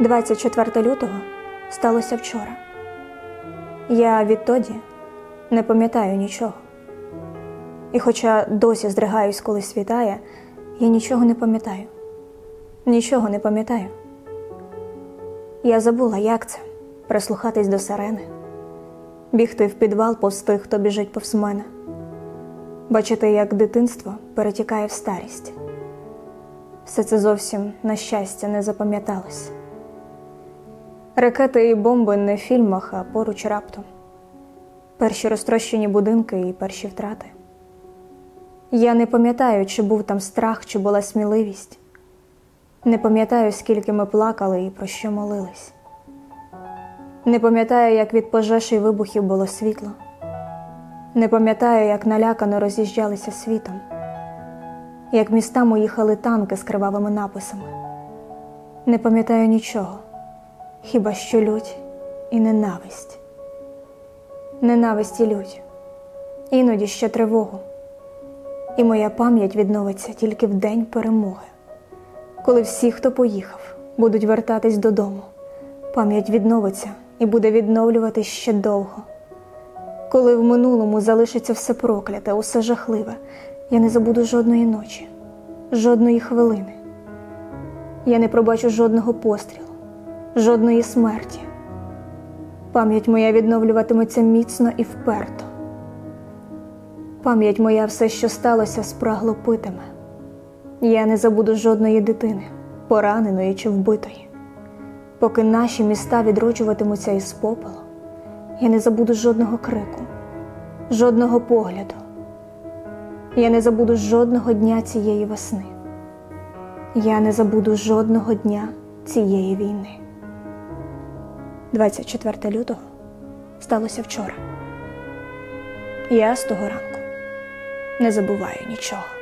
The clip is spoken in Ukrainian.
24 лютого сталося вчора. Я відтоді не пам'ятаю нічого. І хоча досі здригаюсь, коли світає, я нічого не пам'ятаю. Нічого не пам'ятаю. Я забула, як це прислухатись до сирени, бігти в підвал повз тих, хто біжить повз мене, бачити, як дитинство перетікає в старість. Все це зовсім, на щастя, не запам'яталось. Ракети і бомби не в фільмах, а поруч раптом. Перші розтрощені будинки і перші втрати. Я не пам'ятаю, чи був там страх, чи була сміливість. Не пам'ятаю, скільки ми плакали і про що молились. Не пам'ятаю, як від пожеж і вибухів було світло. Не пам'ятаю, як налякано роз'їжджалися світом, як містами їхали танки з кривавими написами. Не пам'ятаю нічого, хіба що лють і ненависть. Ненависть і лють, іноді ще тривогу. І моя пам'ять відновиться тільки в день перемоги. Коли всі, хто поїхав, будуть вертатись додому, пам'ять відновиться і буде відновлюватись ще довго. Коли в минулому залишиться все прокляте, усе жахливе, я не забуду жодної ночі, жодної хвилини. Я не пробачу жодного пострілу, жодної смерті. Пам'ять моя відновлюватиметься міцно і вперто. Пам'ять моя все, що сталося, спрагло питиме. Я не забуду жодної дитини, пораненої чи вбитої. Поки наші міста відроджуватимуться із попелу, я не забуду жодного крику, жодного погляду. Я не забуду жодного дня цієї весни. Я не забуду жодного дня цієї війни. 24 лютого сталося вчора. Я з того ранку не забуваю нічого.